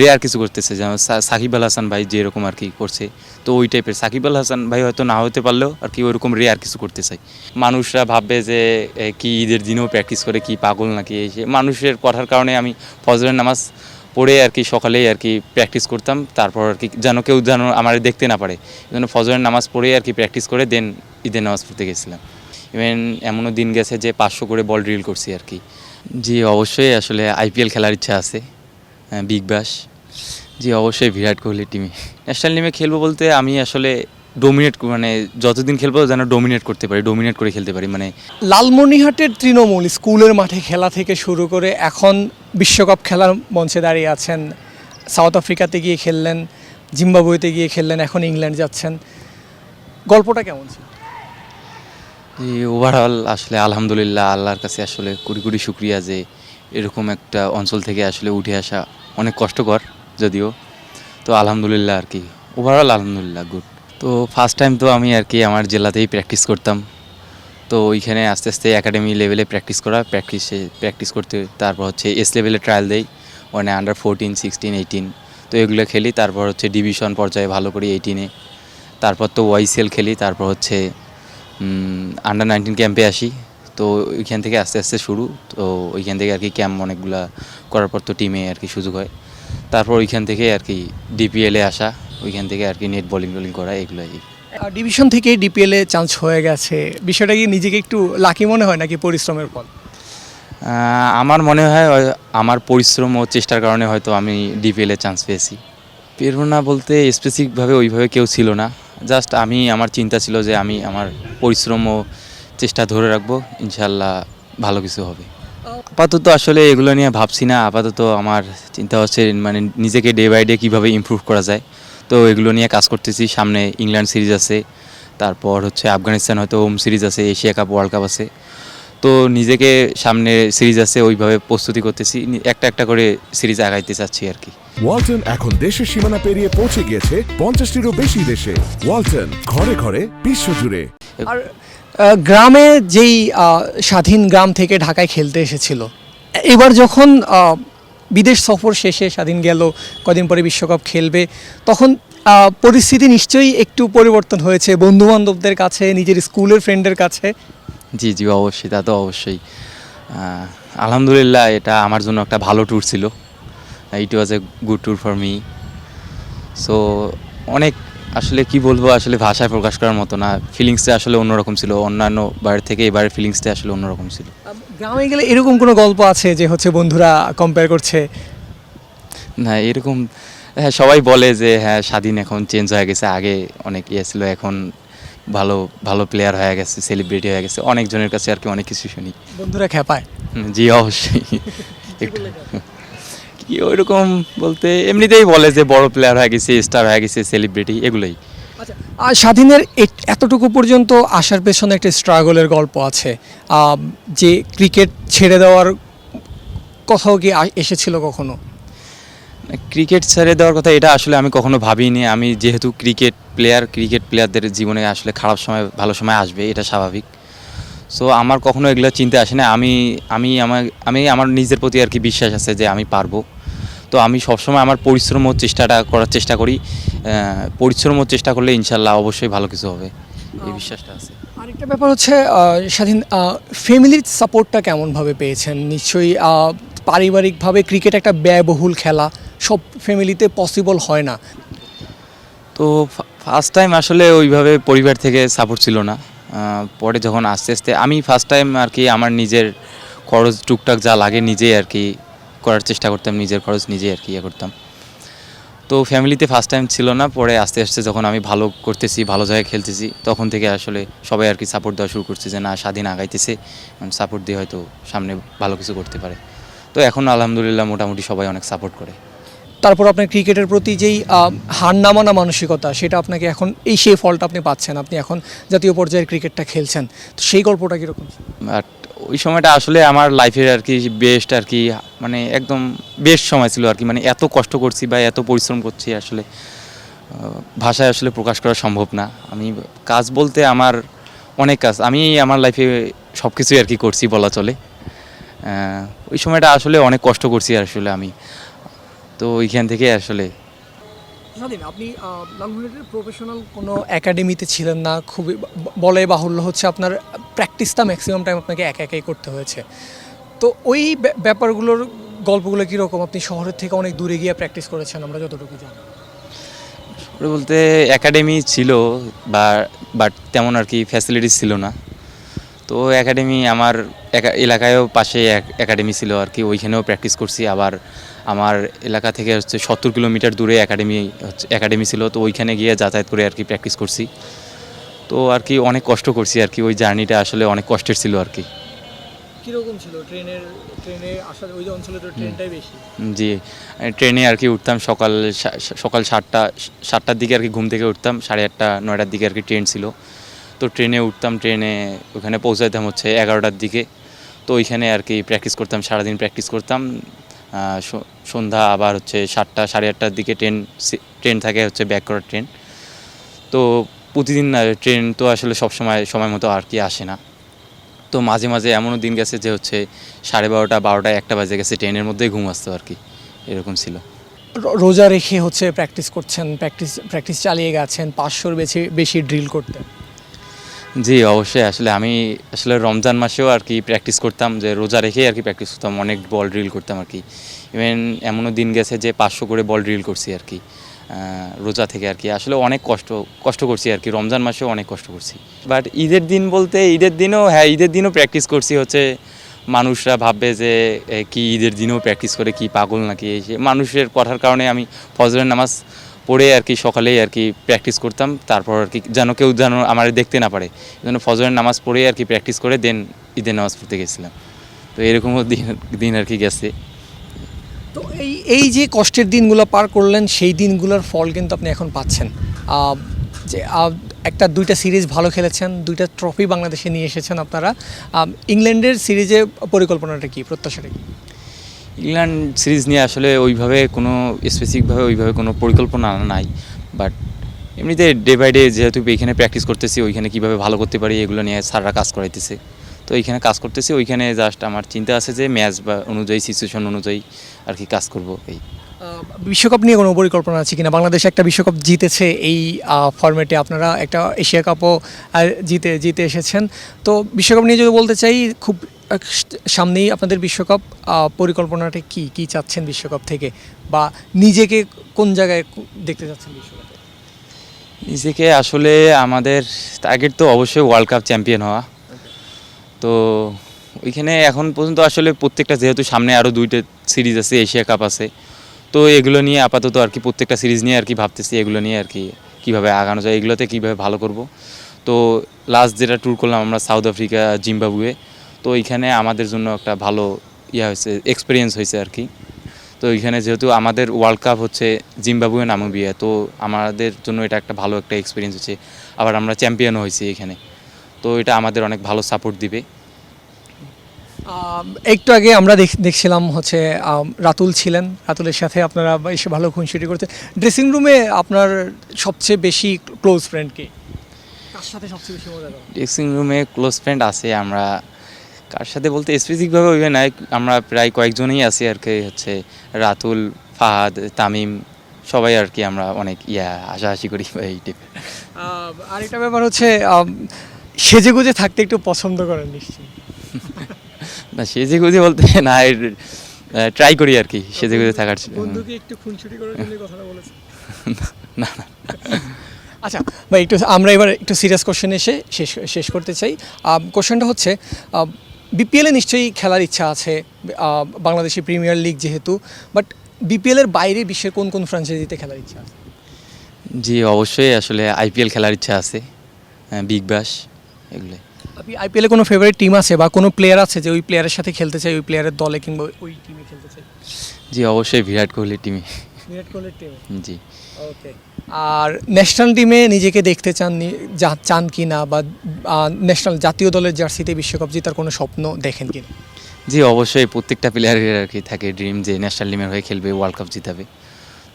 Rare কিছু করতেছে, যেমন সাকিব আল হাসান ভাই যেরকম আর কি করছে, তো ওই টাইপের সাকিব আল হাসান ভাই হয়তো না হতে পারলেও আর কি ওইরকম রেয়ার কিছু করতে চাই মানুষরা ভাববে যে কি ঈদের দিনেও প্র্যাকটিস করে, কি পাগল নাকি এই সে। মানুষের কথার কারণে আমি ফজরের নামাজ পড়ে আর কি সকালেই আর কি প্র্যাকটিস করতাম, তারপর আর কি যেন কেউ যেন আমার দেখতে না পারে জন্য ফজরের নামাজ পড়ে আর কি প্র্যাকটিস করে দেন ঈদের নামাজ পড়তে গেছিলাম। ইভেন এমনও দিন গেছে যে পাঁচশো করে বল ড্রিল করছি আর কি। জি, অবশ্যই আসলে আইপিএল খেলার ইচ্ছা আছে। বিগ ব্যাশ জি অবশ্যই বিরাট কোহলি টিমে ন্যাশনাল টিমে খেলব বলতে আমি আসলে ডোমিনেট মানে যতদিন খেলব যেন ডোমিনেট করতে পারি ডোমিনেট করে খেলতে পারি। মানে লালমনিরহাটের তৃণমূল স্কুলের মাঠে খেলা থেকে শুরু করে এখন বিশ্বকাপ খেলার মঞ্চে দাঁড়িয়ে আছেন। সাউথ আফ্রিকাতে গিয়ে খেললেন জিম্বাবুয়েতে গিয়ে খেললেন এখন ইংল্যান্ড যাচ্ছেন। গল্পটা কেমন ছিল? জি ওভারঅল আসলে আলহামদুলিল্লাহ আল্লাহর কাছে আসলে কুড়ি কুড়ি শুক্রিয়া যে এরকম একটা অঞ্চল থেকে আসলে উঠে আসা অনেক কষ্টকর যদিও। তো আলহামদুলিল্লাহ আর কি। ওভারঅল আলহামদুলিল্লাহ গুড তো ফার্স্ট টাইম তো আমি আর কি আমার জেলাতেই প্র্যাকটিস করতাম। তো ওইখানে আস্তে আস্তে একাডেমি লেভেলে প্র্যাকটিস করা প্র্যাকটিসে প্র্যাকটিস করতে তারপর হচ্ছে এস লেভেলে ট্রায়াল দেই। ওখানে আন্ডার ফোরটিন সিক্সটিন এইটিন তো এগুলো খেলি, তারপর হচ্ছে ডিভিশন পর্যায়ে ভালো করি এইটিনে তারপর তো ওয়াইসিএল খেলি, তারপর হচ্ছে আন্ডার নাইনটিন ক্যাম্পে আসি। তো ওইখান থেকে আস্তে আস্তে শুরু। তো ওইখান থেকে আর কি ক্যাম্প অনেকগুলা করার পর তো টিমে আর কি সুযোগ হয়। তারপর ওইখান থেকে আর কি ডিপিএলে আসা ওইখান থেকে আর কি নেট বোলিং বোলিং করা এগুলোই। ডিভিশন থেকে ডিপিএলে চান্স হয়ে গেছে। বিষয়টা কি নিজেকে একটু লাকি মনে হয় নাকি পরিশ্রমের ফল? আমার মনে হয় আমার পরিশ্রম ও চেষ্টার কারণে হয়তো আমি ডিপিএলে চান্স পেয়েছি। প্রেরণা বলতে স্পেসিফিকভাবে ওইভাবে কেউ ছিল না। জাস্ট আমি আমার চিন্তা ছিল যে আমি আমার পরিশ্রম ও চেষ্টা ধরে রাখব ইনশাল্লাহ ভালো কিছু হবে। আপাতত আসলে এগুলো নিয়ে ভাবছি না আপাতত আমার চিন্তা হচ্ছে মানে নিজেকে ডে বাই ডে কীভাবে ইমপ্রুভ করা যায়। তো এগুলো নিয়ে কাজ করতেছি সামনে ইংল্যান্ড সিরিজ আছে তারপর হচ্ছে আফগানিস্তান হয়তো হোম সিরিজ আছে এশিয়া কাপ ওয়ার্ল্ড কাপ আছে। তো নিজেকে সামনে সিরিজ আছে ওইভাবে প্রস্তুতি করতেছি একটা একটা করে সিরিজ আগাইতে চাচ্ছি আর কি। ওয়ালটন এখন দেশের সীমানা পেরিয়ে পৌঁছে গিয়েছে পঞ্চাশটিরও বেশি দেশে। ওয়ালটন ঘরে ঘরে বিশ্বজুড়ে। আর গ্রামে যেই স্বাধীন গ্রাম থেকে ঢাকায় খেলতে এসেছিল এবার যখন বিদেশ সফর শেষে স্বাধীন গেল কদিন পরে বিশ্বকাপ খেলবে তখন পরিস্থিতি নিশ্চয়ই একটু পরিবর্তন হয়েছে বন্ধু বান্ধবদের কাছে নিজের স্কুলের ফ্রেন্ডের কাছে? জি জি অবশ্যই তা তো অবশ্যই। আলহামদুলিল্লাহ এটা আমার জন্য একটা ভালো ট্যুর ছিল। It was a good tour for me so অনেক আসলে কি বলব আসলে ভাষায় প্রকাশ করার মতো না। ফিলিংসটা আসলে অন্যরকম ছিল। অন্যান্য বাইরের থেকে এবারের ফিলিংসটা আসলে অন্যরকম ছিল। গ্রামে গেলে এরকম কোনো গল্প আছে যে হচ্ছে বন্ধুরা কম্পেয়ার করছে? না এরকম হ্যাঁ সবাই বলে যে হ্যাঁ স্বাধীন এখন চেঞ্জ হয়ে গেছে। আগে অনেক ইয়ে ছিল এখন ভালো ভালো প্লেয়ার হয়ে গেছে সেলিব্রিটি হয়ে গেছে। অনেকজনের কাছে আর কি অনেক কিছু শুনি। বন্ধুরা খেপায় জি অবশ্যই। একটু কি ওইরকম বলতে এমনিতেই বলে যে বড় প্লেয়ার হয়ে গেছে স্টার হয়ে গেছে সেলিব্রিটি এগুলোই। আচ্ছা আর স্বাধীনের এতটুকু পর্যন্ত আসার পেছনে একটা স্ট্রাগলের গল্প আছে। যে ক্রিকেট ছেড়ে দেওয়ার কথাও কি এসেছিল কখনো? ক্রিকেট ছেড়ে দেওয়ার কথা এটা আসলে আমি কখনো ভাবিনি। আমি যেহেতু ক্রিকেট প্লেয়ার ক্রিকেট প্লেয়ারদের জীবনে আসলে খারাপ সময় ভালো সময় আসবে এটা স্বাভাবিক। সো আমার কখনো এগুলো চিন্তা আসে না। আমি আমি আমার আমি আমার নিজের প্রতি আর কি বিশ্বাস আছে যে আমি পারব। তো আমি সবসময় আমার পরিশ্রম ও চেষ্টাটা করার চেষ্টা করি। পরিশ্রম ও চেষ্টা করলে ইনশাল্লাহ অবশ্যই ভালো কিছু হবে। এই বিশ্বাসটা আছে। আরেকটা ব্যাপার হচ্ছে স্বাধীন ফ্যামিলির সাপোর্টটা কেমনভাবে পেয়েছেন? নিশ্চয়ই পারিবারিকভাবে ক্রিকেট একটা ব্যয়বহুল খেলা সব ফ্যামিলিতে পসিবল হয় না। তো ফার্স্ট টাইম আসলে ওইভাবে পরিবার থেকে সাপোর্ট ছিল না। পরে যখন আস্তে আস্তে আমি ফার্স্ট টাইম আর কি আমার নিজের খরচ টুকটাক যা লাগে নিজেই আর কি করার চেষ্টা করতাম নিজের খরচ নিজেই আর কি ইয়ে করতাম। তো ফ্যামিলিতে ফার্স্ট টাইম ছিল না পরে আস্তে আস্তে যখন আমি ভালো করতেছি ভালো জায়গায় খেলতেছি তখন থেকে আসলে সবাই আর কি সাপোর্ট দেওয়া শুরু করছে যে না স্বাধীন আগাইতেছে সাপোর্ট দিয়ে হয়তো সামনে ভালো কিছু করতে পারে। তো এখন আলহামদুলিল্লাহ মোটামুটি সবাই অনেক সাপোর্ট করে। তারপর আপনার ক্রিকেটের প্রতি যেই হার নামানা মানসিকতা সেটা আপনাকে এখন এই সেই ফলটা আপনি পাচ্ছেন। আপনি এখন জাতীয় পর্যায়ের ক্রিকেটটা খেলছেন। তো সেই গল্পটা কীরকম? বাট ওই সময়টা আসলে আমার লাইফের আর কি বেস্ট আর কি মানে একদম বেস্ট সময় ছিল আর কি। মানে এত কষ্ট করছি বা এত পরিশ্রম করছি আসলে ভাষায় আসলে প্রকাশ করা সম্ভব না। আমি কাজ বলতে আমার অনেক কাজ, আমি আমার লাইফে সব কিছুই আর কি করছি বলা চলে। ওই সময়টা আসলে অনেক কষ্ট করছি আসলে আমি। তো ওইখান থেকে আসলে স্বাধীন আপনি লালমনিরহাটের প্রফেশনাল কোনো একাডেমিতে ছিলেন না খুবই বলে বাহুল্য হচ্ছে আপনার প্র্যাকটিসটা ম্যাক্সিমাম টাইম আপনাকে একা একাই করতে হয়েছে। তো ওই ব্যা- ব্যাপারগুলোর গল্পগুলো কীরকম? আপনি শহরের থেকে অনেক দূরে গিয়ে প্র্যাকটিস করেছেন আমরা যতটুকু জানি। বলতে একাডেমি ছিল বা বাট তেমন আর কি ফ্যাসিলিটিস ছিল না। তো একাডেমি আমার একা- এলাকায়ও পাশে একাডেমি ছিল আর কি ওইখানেও প্র্যাকটিস করছি। আবার আমার এলাকা থেকে হচ্ছে সত্তর কিলোমিটার দূরে একাডেমি হচ্ছে একাডেমি ছিল তো ওইখানে গিয়ে যাতায়াত করে আর কি প্র্যাকটিস করছি। তো আর কি অনেক কষ্ট করছি আর কি ওই জার্নিটা আসলে অনেক কষ্টের ছিল আর কি। কীরকম ছিল ট্রেনের ট্রেনে আসার ওই অঞ্চলে তো ট্রেনটাই বেশি? জি। ট্রেনে আর কি উঠতাম সকাল সকাল সাতটা সাতটার দিকে আর কি ঘুম থেকে উঠতাম সাড়ে আটটা নয়টার দিকে আর কি ট্রেন ছিল। তো ট্রেনে উঠতাম, ট্রেনে ওখানে পৌঁছাইতাম হচ্ছে এগারোটার দিকে। তো ওইখানে আর কি প্র্যাকটিস করতাম, সারাদিন প্র্যাকটিস করতাম। সন্ধ্যা আবার হচ্ছে সাতটা, সাড়ে আটটার দিকে ট্রেন ট্রেন থাকে হচ্ছে ব্যাক করার ট্রেন। তো প্রতিদিন ট্রেন তো আসলে সব সময় সময় মতো আর কি আসে না। তো মাঝে মাঝে এমনও দিন গেছে যে হচ্ছে সাড়ে বারোটা বারোটা, একটা বাজে গেছে, ট্রেনের মধ্যেই ঘুম আসতো আর কি। এরকম ছিল। রোজা রেখে হচ্ছে প্র্যাকটিস করছেন প্র্যাকটিস প্র্যাকটিস চালিয়ে গেছেন, পাঁচশোর বেশি বেশি ড্রিল করতেন। জি, অবশ্যই। আসলে আমি আসলে রমজান মাসেও আর কি প্র্যাকটিস করতাম যে রোজা রেখেই আর কি প্র্যাকটিস করতাম, অনেক বল ড্রিল করতাম আর কি। ইভেন এমনও দিন গেছে যে পাঁচশো করে বল ড্রিল করছি আর কি রোজা থেকে আর কি। আসলে অনেক কষ্ট কষ্ট করছি আর কি, রমজান মাসেও অনেক কষ্ট করছি। বাট ঈদের দিন বলতে ঈদের দিনও হ্যাঁ ঈদের দিনও প্র্যাকটিস করছি হচ্ছে মানুষরা ভাববে যে কি ঈদের দিনেও প্র্যাকটিস করে কি পাগল নাকি? এই মানুষের কথার কারণে আমি ফজরের নামাজ পড়ে আর কি সকালেই আর কি প্র্যাকটিস করতাম। তারপর আর কি যেন কেউ যেন আমার দেখতে না পারে। জন্য ফজরের নামাজ পড়ে আর কি প্র্যাকটিস করে দেন ঈদের নামাজ পড়তে গেছিলাম। তো এরকমও দিন দিন আর কি গেছে। তো এই এই যে কষ্টের দিনগুলো পার করলেন, সেই দিনগুলোর ফল কিন্তু আপনি এখন পাচ্ছেন। যে একটা, দুইটা সিরিজ ভালো খেলেছেন, দুইটা ট্রফি বাংলাদেশে নিয়ে এসেছেন আপনারা। ইংল্যান্ডের সিরিজে পরিকল্পনাটা কি, প্রত্যাশাটা কি? ইংল্যান্ড সিরিজ নিয়ে আসলে ওইভাবে কোনো স্পেসিফিকভাবে ওইভাবে কোনো পরিকল্পনা নাই। বাট এমনিতে ডে বাই ডে যেহেতু এইখানে প্র্যাকটিস করতেছি, ওইখানে কীভাবে ভালো করতে পারি এগুলো নিয়ে স্যাররা কাজ করাইতেছে। তো এইখানে কাজ করতেছি, ওইখানে জাস্ট আমার চিন্তা আছে যে ম্যাচ বা অনুযায়ী সিচুয়েশন অনুযায়ী আর কি কাজ করব এই। বিশ্বকাপ নিয়ে কোনো পরিকল্পনা আছে কিনা? বাংলাদেশ একটা বিশ্বকাপ জিতেছে এই ফরম্যাটে আপনারা একটা এশিয়া কাপও জিতে জিতে এসেছেন। তো বিশ্বকাপ নিয়ে যদি বলতে চাই, খুব সামনেই আপনাদের বিশ্বকাপ পরিকল্পনাটা কি? কি চাচ্ছেন বিশ্বকাপ থেকে? বা নিজেকে কোন জায়গায় দেখতে চাচ্ছেন বিশ্বকাপে? নিজেকে আসলে আমাদের টার্গেট তো অবশ্যই ওয়ার্ল্ড কাপ চ্যাম্পিয়ন হওয়া। তো ওইখানে এখন পর্যন্ত আসলে প্রত্যেকটা, যেহেতু সামনে আরও দুইটা সিরিজ আছে এশিয়া কাপ আছে, তো এগুলো নিয়ে আপাতত আর কি প্রত্যেকটা সিরিজ নিয়ে আর কি ভাবতেছি, এগুলো নিয়ে আর কি কীভাবে আগানো যায়, এগুলোতে কীভাবে ভালো করব। তো লাস্ট যেটা ট্যুর করলাম আমরা সাউথ আফ্রিকা জিম্বাবুয়ে তো এইখানে আমাদের জন্য একটা ভালো ইয়া হয়েছে এক্সপিরিয়েন্স হয়েছে আর কি। তো এইখানে যেহেতু আমাদের ওয়ার্ল্ড কাপ হচ্ছে জিম্বাবুয়ে নামিবিয়া তো আমাদের জন্য এটা একটা ভালো একটা এক্সপিরিয়েন্স হচ্ছে আবার আমরা চ্যাম্পিয়নও হয়েছি এখানে। তো এটা আমাদের অনেক ভালো সাপোর্ট দিবে। একটু আগে আমরা দেখছিলাম হচ্ছে রাতুল ছিলেন। রাতুলের সাথে আপনারা এসে ভালো খুনসুটি করছেন। ড্রেসিং রুমে আপনার সবচেয়ে বেশি ক্লোজ ফ্রেন্ড কে? কার সাথে সবচেয়ে বেশি ড্রেসিং রুমে ক্লোজ ফ্রেন্ড আছে আমরা কার সাথে বলতে স্পেসিফিকভাবে ওইভাবে নাই আমরা প্রায় কয়েকজনই আছি আর কি হচ্ছে রাতুল ফাহাদ তামিম সবাই আর কি আমরা অনেক ইয়া হাসাহাসি করি এই টাইপের আম, আরেকটা ব্যাপার হচ্ছে আম, সেজে গুজে থাকতে একটু পছন্দ করেন নিশ্চয়ই। না সেজে গুজে বলতে না ট্রাই করি আর কি সেজে গুজে থাকার বন্ধুকে একটু খুনসুটি করার জন্য কথাটা বলেছেন। না না আচ্ছা ভাই একটু আমরা এবার একটু সিরিয়াস কোশ্চেন এসে শেষ শেষ করতে চাই। কোশ্চেনটা হচ্ছে বিপিএলে নিশ্চয়ই খেলার ইচ্ছা আছে বাংলাদেশি প্রিমিয়ার লিগ যেহেতু বাট বিপিএলের বাইরে বিশ্বের কোন কোন ফ্র্যাঞ্চাইজিতে খেলার ইচ্ছা আছে? জি অবশ্যই আসলে আইপিএল খেলার ইচ্ছা আছে বিগ ব্যাশ এগুলো। আপনি আইপিএলে কোনো ফেভারিট টিম আছে বা কোনো প্লেয়ার আছে যে ওই প্লেয়ারের সাথে খেলতে চাই ওই প্লেয়ারের দলে কিংবা ওই টিমে খেলতে চাই জি অবশ্যই বিরাট কোহলির টিমে বিরাট কোহলির টিমে জি। আর ন্যাশনাল টিমে নিজেকে দেখতে চান চান কি না বা ন্যাশনাল জাতীয় দলের জার্সিতে বিশ্বকাপ জেতার কোনো স্বপ্ন দেখেন কি জি, অবশ্যই প্রত্যেকটা প্লেয়ারের আর কি থাকে ড্রিম যে ন্যাশনাল টিমের হয়ে খেলবে ওয়ার্ল্ড কাপ জিতাবে।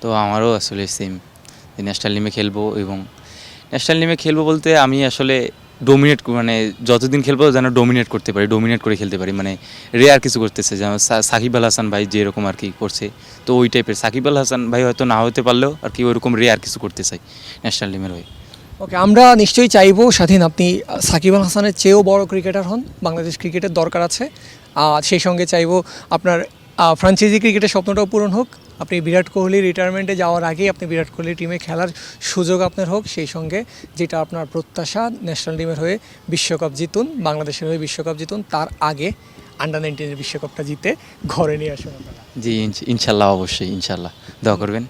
তো আমারও আসলে সেম যে ন্যাশনাল টিমে খেলব এবং ন্যাশনাল টিমে খেলব বলতে আমি আসলে ডোমিনেট মানে যতদিন খেলব যেন ডোমিনেট করতে পারি ডোমিনেট করে খেলতে পারি। মানে রেয়ার কিছু করতেছে, যেমন সাকিব আল হাসান ভাই যেরকম আর কি করছে, তো ওই টাইপের সাকিব আল হাসান ভাই হয়তো না হতে পারলেও আর কি ওইরকম রেয়ার কিছু করতে চাই ন্যাশনাল টিমের হয়ে। ওকে আমরা নিশ্চয়ই চাইব, স্বাধীন আপনি সাকিব আল হাসানের চেয়েও বড় ক্রিকেটার হন, বাংলাদেশ ক্রিকেটের দরকার আছে। আর সেই সঙ্গে চাইব আপনার ফ্রাঞ্চাইজি ক্রিকেটের স্বপ্নটাও পূরণ হোক। আপনি বিরাট কোহলি রিটায়ারমেন্টে যাওয়ার আগেই আপনি বিরাট কোহলি টিমে খেলার সুযোগ আপনার হোক, সেই সঙ্গে যেটা আপনার প্রত্যাশা ন্যাশনাল টিমের হয়ে বিশ্বকাপ জিতুন, বাংলাদেশের হয়ে বিশ্বকাপ জিতুন, তার আগে আন্ডার নাইনটিনের বিশ্বকাপটা জিতে ঘরে নিয়ে আসুন আপনারা। জি ইনশাল্লাহ, অবশ্যই, ইনশাল্লাহ। দোয়া করবেন।